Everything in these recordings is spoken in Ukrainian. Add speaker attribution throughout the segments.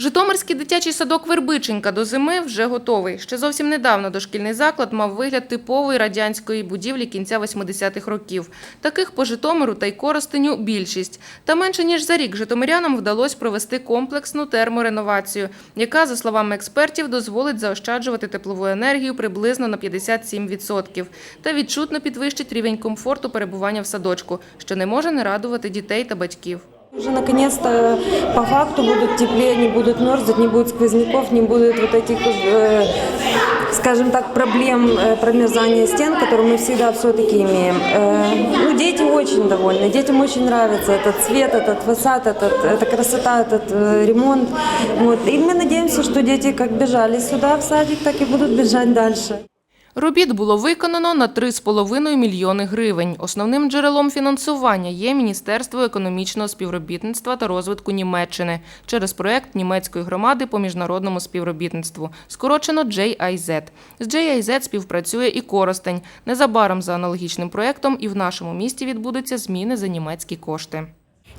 Speaker 1: Житомирський дитячий садок Вербиченька до зими вже готовий. Ще зовсім недавно дошкільний заклад мав вигляд типової радянської будівлі кінця 80-х років. Таких по Житомиру та й Коростеню більшість. Та менше ніж за рік житомирянам вдалося провести комплексну термореновацію, яка, за словами експертів, дозволить заощаджувати теплову енергію приблизно на 57% та відчутно підвищить рівень комфорту перебування в садочку, що не може не радувати дітей та батьків.
Speaker 2: Уже наконец-то по факту будут теплее, не будут мерзнуть, не будет сквозняков, не будет вот этих, э, скажем так, проблем э, промерзания стен, которые мы всегда все-таки имеем. Э, ну, дети очень довольны, детям очень нравится этот цвет, этот фасад, этот, эта красота, этот э, ремонт. Вот. И мы надеемся, что дети как бежали сюда в садик, так и будут бежать дальше.
Speaker 1: Робіт було виконано на 3,5 мільйони гривень. Основним джерелом фінансування є Міністерство економічного співробітництва та розвитку Німеччини через проект німецької громади по міжнародному співробітництву, скорочено JIZ. З JIZ співпрацює і Коростень. Незабаром за аналогічним проектом і в нашому місті відбудуться зміни за німецькі кошти.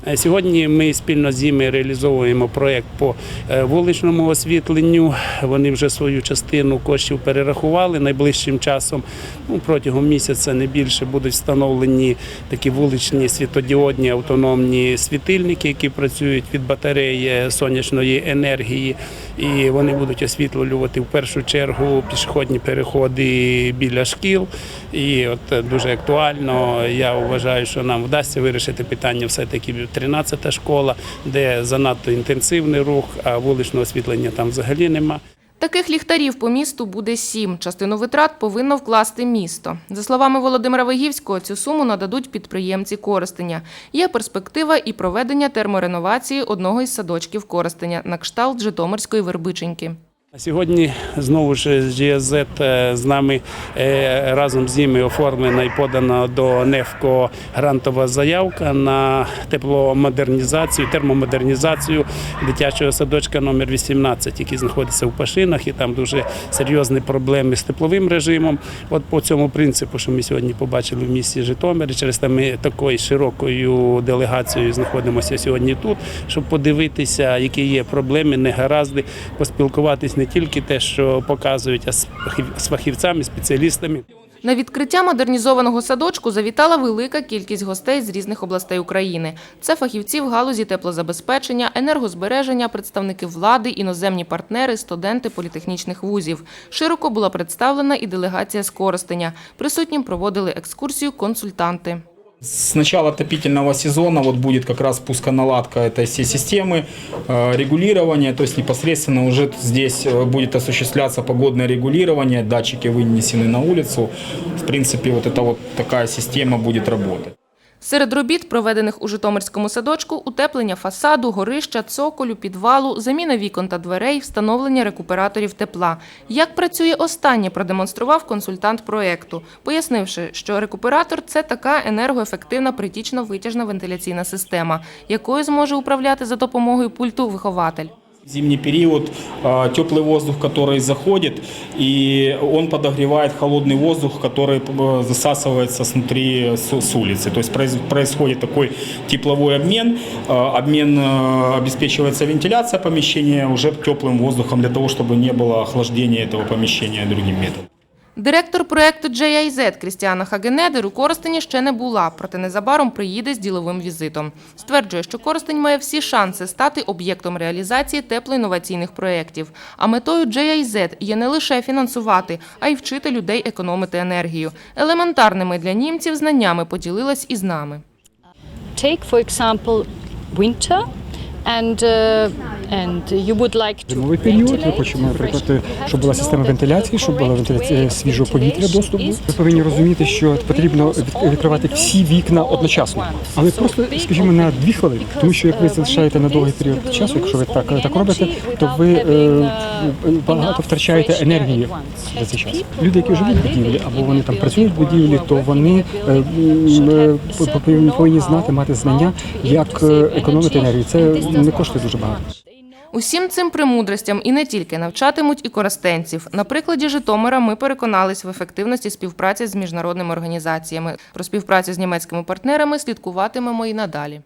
Speaker 3: Е, Сьогодні ми спільно з ними реалізовуємо проєкт по е, вуличному освітленню. Вони вже свою частину коштів перерахували найближчим часом. Ну, протягом місяця не більше будуть встановлені такі вуличні світодіодні автономні світильники, які працюють від батареї сонячної енергії. І вони будуть освітлювати в першу чергу пішохідні переходи біля шкіл. І от е, дуже актуально. Я вважаю, що нам вдасться вирішити питання все-таки 13-та школа, де занадто інтенсивний рух, а вуличного освітлення там взагалі нема.
Speaker 1: Таких ліхтарів по місту буде сім. Частину витрат повинно вкласти місто. За словами Володимира Вигівського, цю суму нададуть підприємці Коростеня. Є перспектива і проведення термореновації одного із садочків Коростеня на кшталт Житомирської Вербиченьки.
Speaker 3: Сьогодні знову ж GSZ е, з нами е, разом з ними оформлена і подана до НЕФКО грантова заявка на тепломодернізацію, термомодернізацію дитячого садочка номер 18, який знаходиться в Пашинах, і там дуже серйозні проблеми з тепловим режимом. От по цьому принципу, що ми сьогодні побачили в місті Житомирі, через те ми такою широкою делегацією знаходимося сьогодні тут, щоб подивитися, які є проблеми, негаразди, поспілкуватись не тільки те, що показують, а з фахівцями, спеціалістами.
Speaker 1: На відкриття модернізованого садочку завітала велика кількість гостей з різних областей України. Це фахівці в галузі теплозабезпечення, енергозбереження, представники влади, іноземні партнери, студенти політехнічних вузів. Широко була представлена і делегація з Коростеня. Присутнім проводили екскурсію консультанти.
Speaker 4: С начала отопительного сезона вот будет как раз пусконаладка этой всей системы, э, регулирование, то есть непосредственно уже здесь э, будет осуществляться погодное регулирование, датчики вынесены на улицу. В принципе, вот эта вот такая система будет работать.
Speaker 1: Серед робіт, проведених у Житомирському садочку, утеплення фасаду, горища, цоколю, підвалу, заміна вікон та дверей, встановлення рекуператорів тепла. Як працює останнє, продемонстрував консультант проєкту, пояснивши, що рекуператор – це така енергоефективна притічно-витяжна вентиляційна система, якою зможе управляти за допомогою пульту вихователь.
Speaker 4: В зимний период э, теплый воздух, который заходит, и он подогревает холодный воздух, который э, засасывается снутри с, с улицы. То есть произ- происходит такой тепловой обмен. Э, Обмен э, обеспечивается вентиляция помещения уже теплым воздухом для того, чтобы не было охлаждения этого помещения другим методом.
Speaker 1: Директор проєкту JIZ Крістіана Хагенедер у Коростені ще не була, проте незабаром приїде з діловим візитом. Стверджує, що Коростень має всі шанси стати об'єктом реалізації теплоінноваційних проєктів. А метою JIZ є не лише фінансувати, а й вчити людей економити енергію. Елементарними для німців знаннями поділилась із нами.
Speaker 5: take for example winter and uh, and you would
Speaker 6: Зимовий період ми хочемо, наприклад, щоб була система вентиляції, щоб була вентиляція свіжого повітря доступу. Ви повинні розуміти, що потрібно відкривати всі вікна одночасно, але просто, скажімо, на дві хвилини. Тому що як ви залишаєте на довгий період часу, якщо ви так, так робите, то ви е, багато втрачаєте енергії за цей час. Люди, які живуть в будівлі або вони там працюють в будівлі, то вони е, е, повинні- знати, мати знання, як е, економити енергію. Це не коштує дуже багато.
Speaker 1: Усім цим премудростям і не тільки навчатимуть і користенців. На прикладі Житомира ми переконались в ефективності співпраці з міжнародними організаціями. Про співпрацю з німецькими партнерами слідкуватимемо і надалі.